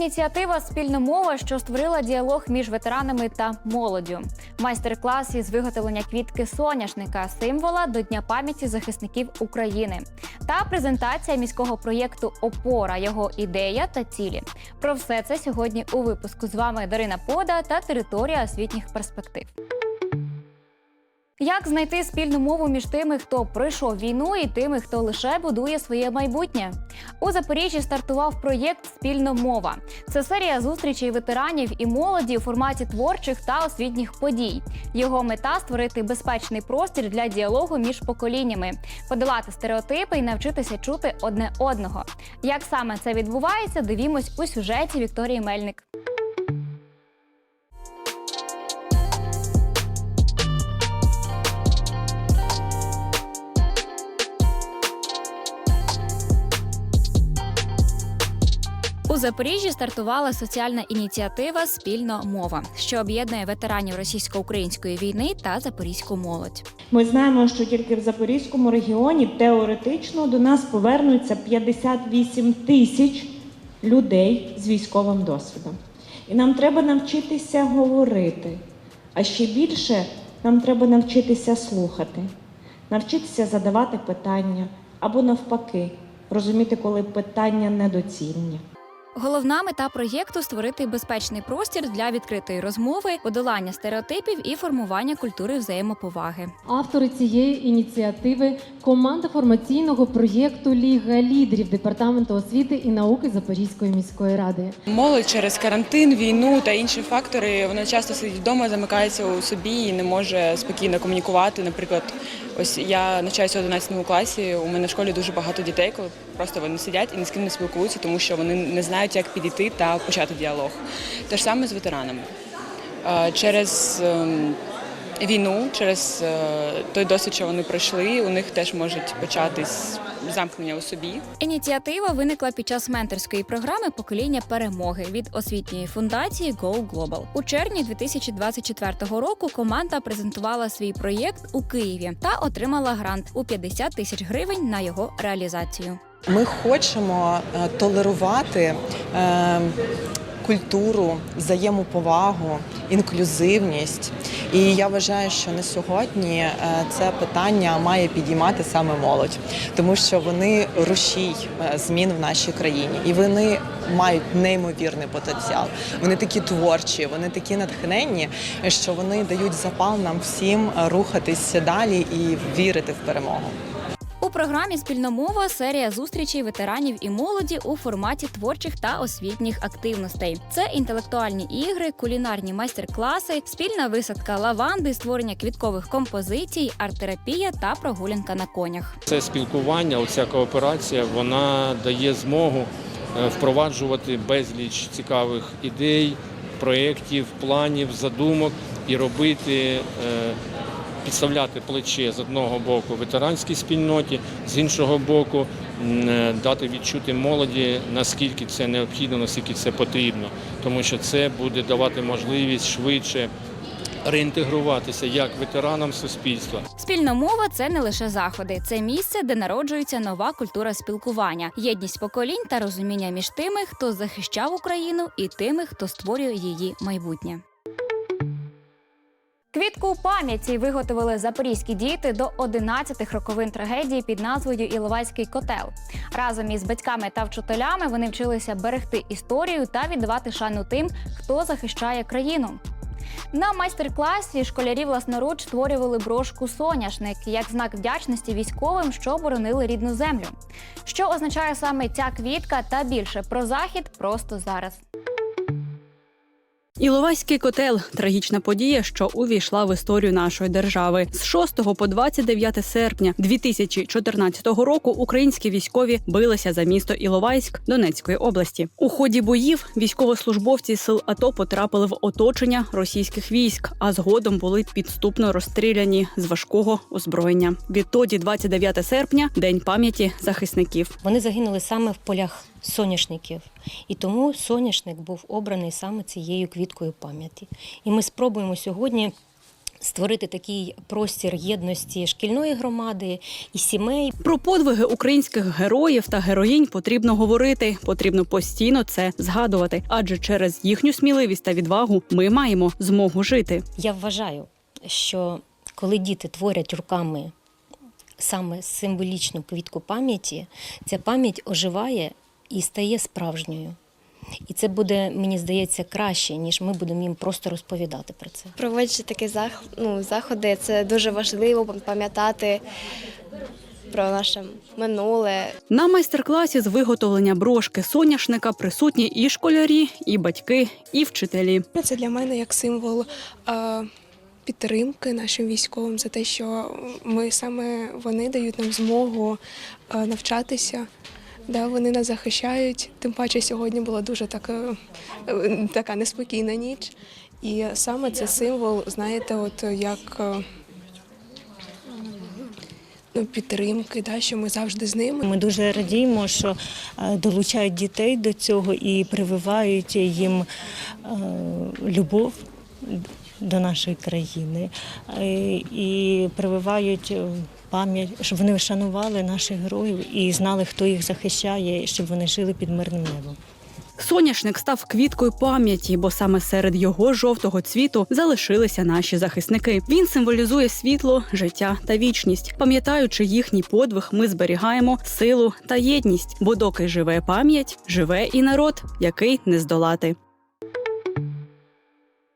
Ініціатива Спільна мова, що створила діалог між ветеранами та молоддю. Майстер-клас із виготовлення квітки соняшника, символа до Дня пам'яті захисників України, та презентація міського проєкту Опора, його ідея та цілі. Про все це сьогодні у випуску з вами Дарина Пода та територія освітніх перспектив. Як знайти спільну мову між тими, хто пройшов війну, і тими, хто лише будує своє майбутнє? У Запоріжжі стартував проєкт Спільна мова. Це серія зустрічей ветеранів і молоді у форматі творчих та освітніх подій. Його мета створити безпечний простір для діалогу між поколіннями, подолати стереотипи і навчитися чути одне одного. Як саме це відбувається, дивімось у сюжеті Вікторії Мельник. У Запоріжжі стартувала соціальна ініціатива Спільна мова, що об'єднує ветеранів російсько-української війни та запорізьку молодь. Ми знаємо, що тільки в Запорізькому регіоні теоретично до нас повернуться 58 тисяч людей з військовим досвідом. І нам треба навчитися говорити. А ще більше нам треба навчитися слухати, навчитися задавати питання або навпаки, розуміти, коли питання недоцільні. Головна мета проєкту створити безпечний простір для відкритої розмови, подолання стереотипів і формування культури взаємоповаги. Автори цієї ініціативи команда формаційного проєкту Ліга лідерів департаменту освіти і науки Запорізької міської ради. Молодь через карантин, війну та інші фактори вона часто сидить вдома, замикається у собі і не може спокійно комунікувати. Наприклад, ось я навчаюся в 11 класі. У мене в школі дуже багато дітей, коли просто вони сидять і ні з ким не спілкуються, тому що вони не знають, як підійти та почати діалог. Те ж саме з ветеранами. Е, Через ем, війну, через е, той досвід, що вони пройшли, у них теж можуть початись замкнення у собі. Ініціатива виникла під час менторської програми Покоління перемоги від освітньої фундації Go Global. У червні 2024 року команда презентувала свій проєкт у Києві та отримала грант у 50 тисяч гривень на його реалізацію. Ми хочемо е, толерувати е, культуру, взаємоповагу, інклюзивність. І я вважаю, що на сьогодні е, це питання має підіймати саме молодь, тому що вони рушій змін в нашій країні, і вони мають неймовірний потенціал. Вони такі творчі, вони такі натхненні, що вони дають запал нам всім рухатись далі і вірити в перемогу. У програмі Спільномова серія зустрічей ветеранів і молоді у форматі творчих та освітніх активностей. Це інтелектуальні ігри, кулінарні майстер-класи, спільна висадка лаванди, створення квіткових композицій, арт-терапія та прогулянка на конях. Це спілкування, оця кооперація, вона дає змогу е, впроваджувати безліч цікавих ідей, проєктів, планів, задумок і робити, е, підставляти плече з одного боку ветеранській спільноті, з іншого боку е, дати відчути молоді, наскільки це необхідно, наскільки це потрібно, тому що це буде давати можливість швидше реінтегруватися як ветеранам суспільства, Спільна мова це не лише заходи, це місце, де народжується нова культура спілкування, єдність поколінь та розуміння між тими, хто захищав Україну, і тими, хто створює її майбутнє. Квітку пам'яті виготовили запорізькі діти до 11 роковин трагедії під назвою Іловайський котел. Разом із батьками та вчителями вони вчилися берегти історію та віддавати шану тим, хто захищає країну. На майстер-класі школярі власноруч створювали брошку соняшник як знак вдячності військовим, що боронили рідну землю. Що означає саме ця квітка та більше про захід просто зараз. Іловайський котел трагічна подія, що увійшла в історію нашої держави. З 6 по 29 серпня 2014 року українські військові билися за місто Іловайськ Донецької області. У ході боїв військовослужбовці сил АТО потрапили в оточення російських військ, а згодом були підступно розстріляні з важкого озброєння. Відтоді, 29 серпня, день пам'яті захисників. Вони загинули саме в полях соняшників, і тому соняшник був обраний саме цією квіткою пам'яті. І ми спробуємо сьогодні створити такий простір єдності шкільної громади і сімей. Про подвиги українських героїв та героїнь потрібно говорити. Потрібно постійно це згадувати, адже через їхню сміливість та відвагу ми маємо змогу жити. Я вважаю, що коли діти творять руками саме символічну квітку пам'яті, ця пам'ять оживає і стає справжньою. І це буде, мені здається, краще, ніж ми будемо їм просто розповідати про це. Проводячи такі ну, заходи, це дуже важливо пам'ятати про наше минуле, На майстер-класі з виготовлення брошки соняшника присутні і школярі, і батьки, і вчителі. Це для мене як символ підтримки нашим військовим за те, що ми саме вони дають нам змогу навчатися. Да, вони нас захищають. Тим паче сьогодні була дуже така, е, така неспокійна ніч. І саме це символ, знаєте, от як е, ну, підтримки, да, що ми завжди з ними. Ми дуже радіємо, що е, долучають дітей до цього і прививають їм любов до нашої країни і прививають пам'ять, щоб вони вшанували наших героїв і знали, хто їх захищає, щоб вони жили під мирним небом. Соняшник став квіткою пам'яті, бо саме серед його жовтого цвіту залишилися наші захисники. Він символізує світло, життя та вічність. Пам'ятаючи їхній подвиг, ми зберігаємо силу та єдність. Бо доки живе пам'ять, живе і народ, який не здолати.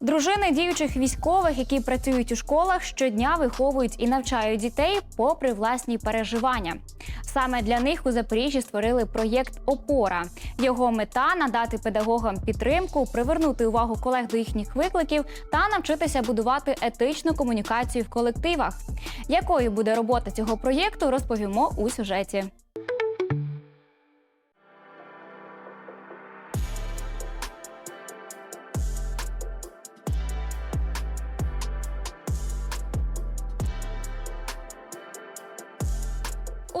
Дружини діючих військових, які працюють у школах, щодня виховують і навчають дітей попри власні переживання. Саме для них у Запоріжжі створили проєкт Опора. Його мета надати педагогам підтримку, привернути увагу колег до їхніх викликів та навчитися будувати етичну комунікацію в колективах. Якою буде робота цього проєкту, розповімо у сюжеті.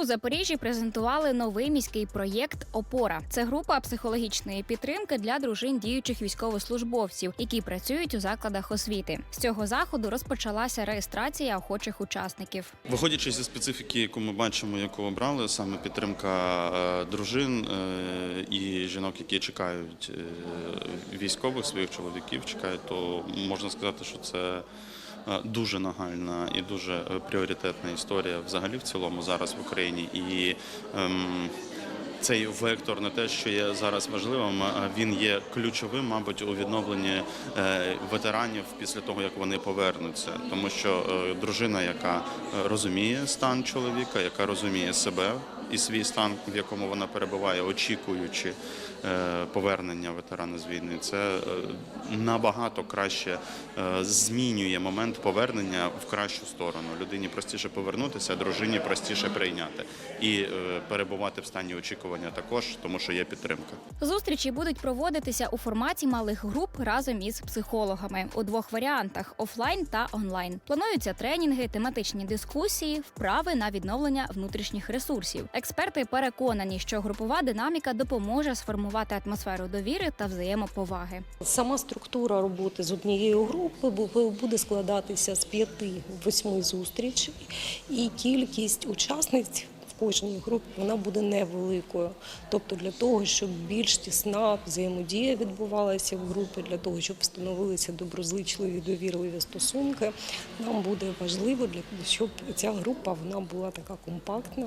У Запоріжжі презентували новий міський проєкт Опора. Це група психологічної підтримки для дружин діючих військовослужбовців, які працюють у закладах освіти. З цього заходу розпочалася реєстрація охочих учасників. Виходячи зі специфіки, яку ми бачимо, яку обрали, саме підтримка е, дружин е, і жінок, які чекають е, військових своїх чоловіків, чекають, то можна сказати, що це. Е, Дуже нагальна і дуже е, пріоритетна історія взагалі в цілому зараз в Україні. І ем, цей вектор не те, що є зараз важливим, він є ключовим, мабуть, у відновленні е, ветеранів після того, як вони повернуться. Тому що дружина, яка розуміє стан чоловіка, яка розуміє себе і свій стан, в якому вона перебуває, очікуючи е, повернення ветерана з війни, це е, набагато краще е, змінює момент повернення в кращу сторону. Людині простіше повернутися, дружині простіше прийняти і перебувати в стані очікування також, тому що є підтримка. Зустрічі будуть проводитися у форматі малих груп разом із психологами у двох варіантах офлайн та онлайн. Плануються тренінги, тематичні дискусії, вправи на відновлення внутрішніх ресурсів. Експерти переконані, що групова динаміка допоможе сформувати атмосферу довіри та взаємоповаги. Сама структура роботи з однією групи бу- буде складатися з п'яти-восьми зустрічей, і кількість учасниць кожній групі вона буде невеликою. Тобто для того, щоб більш тісна взаємодія відбувалася в групі, для того, щоб встановилися доброзичливі, довірливі стосунки, нам буде важливо для щоб ця група вона була така компактна,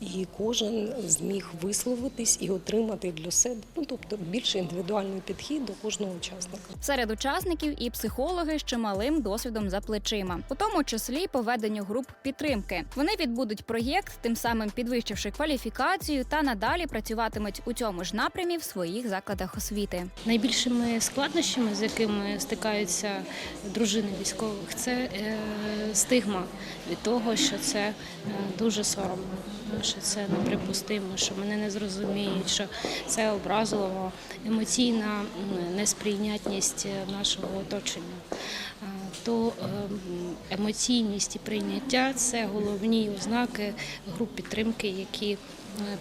і кожен зміг висловитись і отримати для себе, ну тобто більш індивідуальний підхід до кожного учасника. Серед учасників і психологи з чималим досвідом за плечима, у тому числі по веденню груп підтримки. Вони відбудуть проєкт, тим самим підвищивши кваліфікацію та надалі працюватимуть у цьому ж напрямі в своїх закладах освіти. Найбільшими складнощами, з якими стикаються дружини військових, це е, стигма від того, що це е, дуже соромно, що це неприпустимо, що мене не зрозуміють, що це образливо, емоційна несприйнятність е, нашого оточення. То е, емоційність і прийняття це головні ознаки груп підтримки, які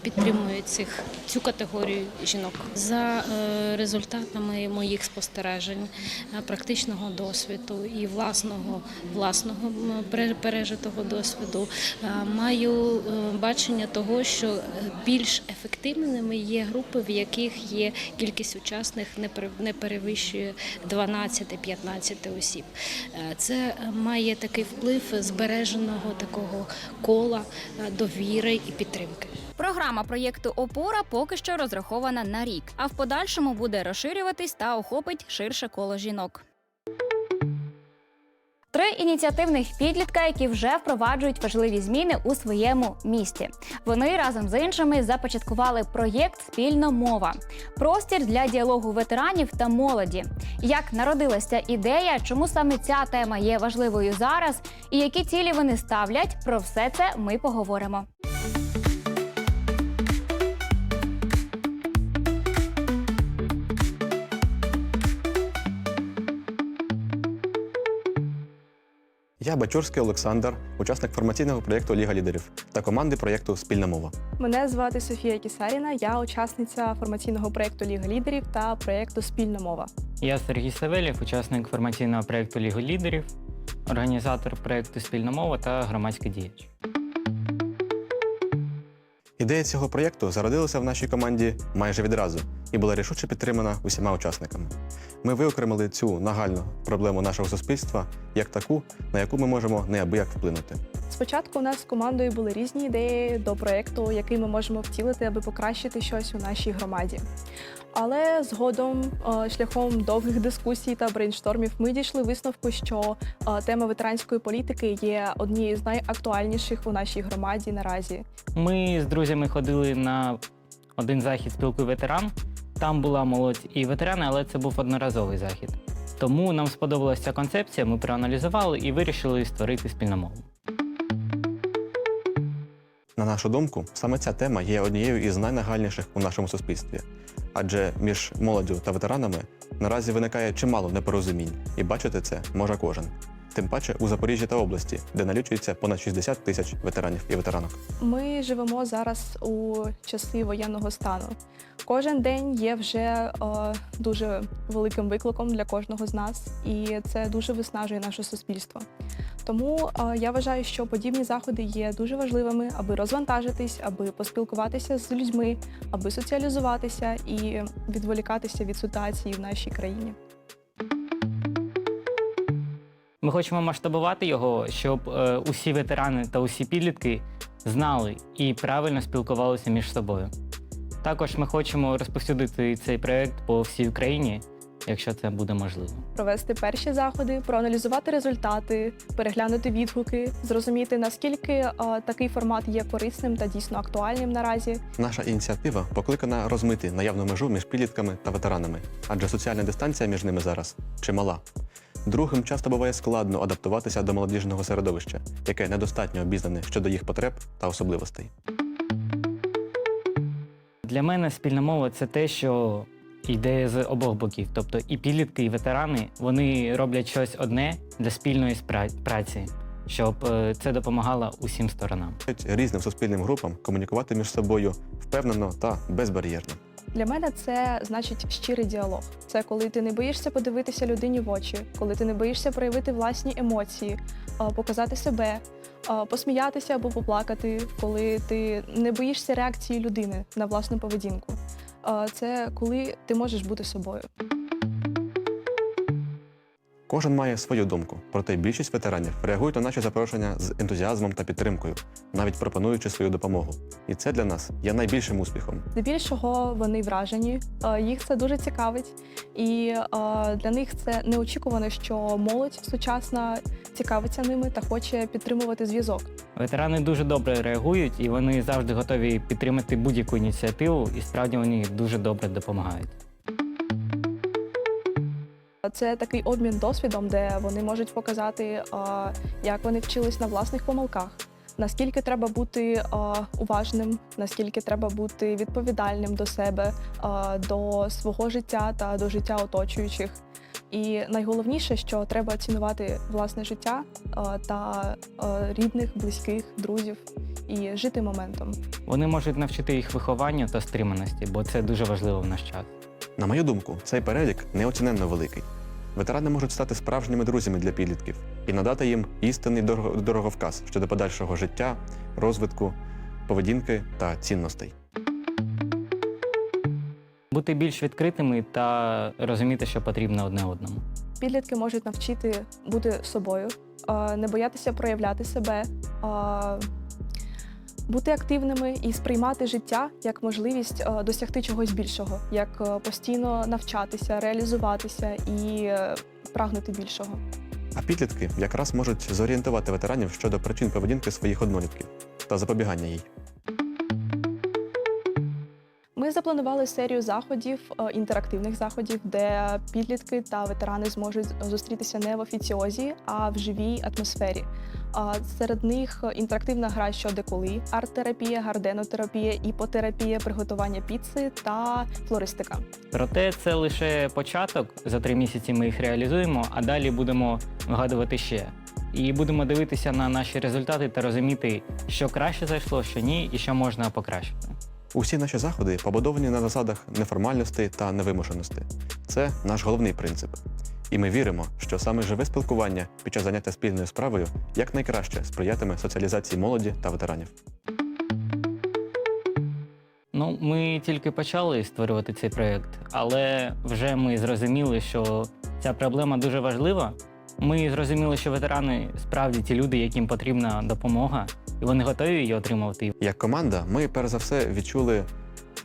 підтримують цих цю категорію жінок. За е, результатами моїх спостережень, е, практичного досвіду і власного власного пережитого досвіду, е, маю бачення того, що більш ефективними є групи, в яких є кількість учасних не пере- перевищує 12-15 осіб. Це має такий вплив збереженого такого кола довіри і підтримки. Програма проєкту Опора поки що розрахована на рік, а в подальшому буде розширюватись та охопить ширше коло жінок. Три ініціативних підлітка, які вже впроваджують важливі зміни у своєму місті. Вони разом з іншими започаткували проєкт Спільна мова простір для діалогу ветеранів та молоді. Як народилася ідея, чому саме ця тема є важливою зараз, і які цілі вони ставлять? Про все це ми поговоримо. Я Бачурський Олександр, учасник формаційного проєкту Ліга лідерів та команди проєкту Спільна мова. Мене звати Софія Кісаріна. Я учасниця формаційного проєкту Ліга лідерів та проєкту Спільна мова. Я Сергій Савелєв, учасник формаційного проєкту Ліга лідерів, організатор проєкту Спільна мова та громадський діяч. Ідея цього проєкту зародилася в нашій команді майже відразу і була рішуче підтримана усіма учасниками. Ми виокремили цю нагальну проблему нашого суспільства як таку, на яку ми можемо неабияк вплинути. Спочатку у нас з командою були різні ідеї до проєкту, який ми можемо втілити, аби покращити щось у нашій громаді. Але згодом, е, шляхом довгих дискусій та брейнштормів, ми дійшли висновку, що е, тема ветеранської політики є однією з найактуальніших у нашій громаді наразі. Ми з друзями ходили на один захід спілки ветеран. Там була молодь і ветерани, але це був одноразовий захід. Тому нам сподобалася ця концепція, ми проаналізували і вирішили створити спільну мову. На нашу думку, саме ця тема є однією із найнагальніших у нашому суспільстві, адже між молоддю та ветеранами наразі виникає чимало непорозумінь, і бачити це може кожен. Тим паче у Запоріжжі та області, де налічується понад 60 тисяч ветеранів і ветеранок. Ми живемо зараз у часи воєнного стану. Кожен день є вже е, дуже великим викликом для кожного з нас, і це дуже виснажує наше суспільство. Тому е, я вважаю, що подібні заходи є дуже важливими, аби розвантажитись, аби поспілкуватися з людьми, аби соціалізуватися і відволікатися від ситуації в нашій країні. Ми хочемо масштабувати його, щоб е, усі ветерани та усі підлітки знали і правильно спілкувалися між собою. Також ми хочемо розповсюдити цей проект по всій Україні, якщо це буде можливо. Провести перші заходи, проаналізувати результати, переглянути відгуки, зрозуміти наскільки е, такий формат є корисним та дійсно актуальним наразі. Наша ініціатива покликана розмити наявну межу між підлітками та ветеранами, адже соціальна дистанція між ними зараз чимала. Другим часто буває складно адаптуватися до молодіжного середовища, яке недостатньо обізнане щодо їх потреб та особливостей. Для мене спільна мова це те, що йде з обох боків. Тобто і підлітки, і ветерани вони роблять щось одне для спільної праці, щоб е, це допомагало усім сторонам. Різним суспільним групам комунікувати між собою впевнено та безбар'єрно. Для мене це значить щирий діалог. Це коли ти не боїшся подивитися людині в очі, коли ти не боїшся проявити власні емоції, показати себе, посміятися або поплакати, коли ти не боїшся реакції людини на власну поведінку. Це коли ти можеш бути собою. Кожен має свою думку, проте більшість ветеранів реагують на наші запрошення з ентузіазмом та підтримкою, навіть пропонуючи свою допомогу. І це для нас є найбільшим успіхом. Здебільшого вони вражені, е, їх це дуже цікавить, і е, для них це неочікувано, що молодь сучасна цікавиться ними та хоче підтримувати зв'язок. Ветерани дуже добре реагують і вони завжди готові підтримати будь-яку ініціативу, і справді вони дуже добре допомагають. Це такий обмін досвідом, де вони можуть показати, як вони вчились на власних помилках, наскільки треба бути уважним, наскільки треба бути відповідальним до себе, до свого життя та до життя оточуючих. І найголовніше, що треба цінувати власне життя та рідних, близьких, друзів і жити моментом. Вони можуть навчити їх вихованню та стриманості, бо це дуже важливо в наш час. На мою думку, цей перелік неоціненно великий. Ветерани можуть стати справжніми друзями для підлітків і надати їм істинний дорого- дороговказ щодо подальшого життя, розвитку, поведінки та цінностей. Бути більш відкритими та розуміти, що потрібно одне одному. Підлітки можуть навчити бути собою, не боятися проявляти себе, бути активними і сприймати життя як можливість е, досягти чогось більшого, як е, постійно навчатися, реалізуватися і е, прагнути більшого. А підлітки якраз можуть зорієнтувати ветеранів щодо причин поведінки своїх однолітків та запобігання їй. Ми запланували серію заходів, інтерактивних заходів, де підлітки та ветерани зможуть зустрітися не в офіціозі, а в живій атмосфері. А Серед них інтерактивна гра що де коли, арт-терапія, гарденотерапія, іпотерапія, приготування піци та флористика. Проте це лише початок. За три місяці ми їх реалізуємо, а далі будемо вгадувати ще. І будемо дивитися на наші результати та розуміти, що краще зайшло, що ні, і що можна покращити. Усі наші заходи побудовані на засадах неформальності та невимушеності. Це наш головний принцип. І ми віримо, що саме живе спілкування під час заняття спільною справою якнайкраще сприятиме соціалізації молоді та ветеранів. Ну, ми тільки почали створювати цей проєкт, але вже ми зрозуміли, що ця проблема дуже важлива. Ми зрозуміли, що ветерани справді ті люди, яким потрібна допомога, і вони готові її отримувати. Як команда, ми перш за все відчули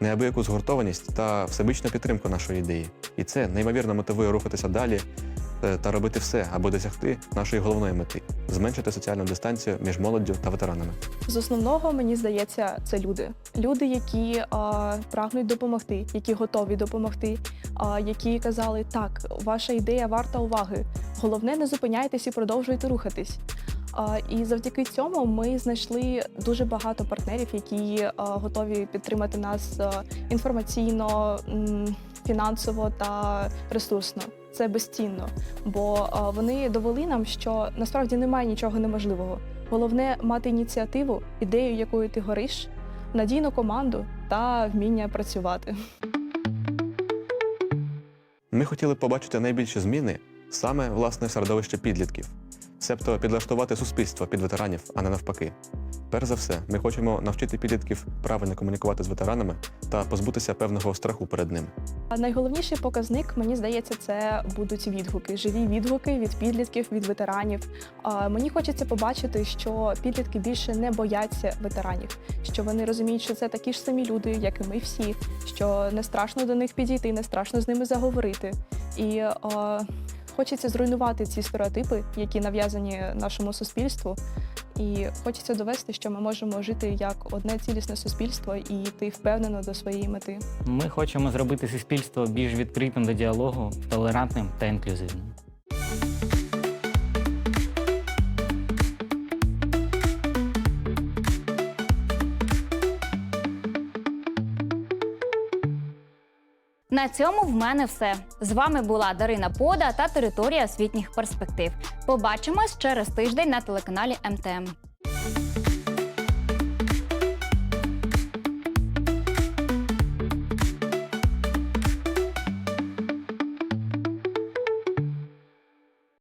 неабияку згуртованість та всебічну підтримку нашої ідеї. І це неймовірно мотивує рухатися далі е, та робити все, аби досягти нашої головної мети зменшити соціальну дистанцію між молоддю та ветеранами. З основного мені здається, це люди. Люди, які а, прагнуть допомогти, які готові допомогти, а, які казали, так, ваша ідея варта уваги. Головне, не зупиняйтесь і продовжуйте рухатись. І завдяки цьому ми знайшли дуже багато партнерів, які готові підтримати нас інформаційно, фінансово та ресурсно. Це безцінно, бо вони довели нам, що насправді немає нічого неможливого. Головне мати ініціативу, ідею, якою ти гориш, надійну команду та вміння працювати. Ми хотіли побачити найбільші зміни саме власне середовище підлітків, себто підлаштувати суспільство під ветеранів, а не навпаки. Перш за все, ми хочемо навчити підлітків правильно комунікувати з ветеранами та позбутися певного страху перед ними. Найголовніший показник, мені здається, це будуть відгуки, живі відгуки від підлітків, від ветеранів. Мені хочеться побачити, що підлітки більше не бояться ветеранів, що вони розуміють, що це такі ж самі люди, як і ми всі, що не страшно до них підійти, не страшно з ними заговорити. І хочеться зруйнувати ці стереотипи, які нав'язані нашому суспільству. І хочеться довести, що ми можемо жити як одне цілісне суспільство і йти впевнено до своєї мети. Ми хочемо зробити суспільство більш відкритим до діалогу, толерантним та інклюзивним. На цьому в мене все. З вами була Дарина Пода та територія освітніх перспектив. Побачимось через тиждень на телеканалі МТМ.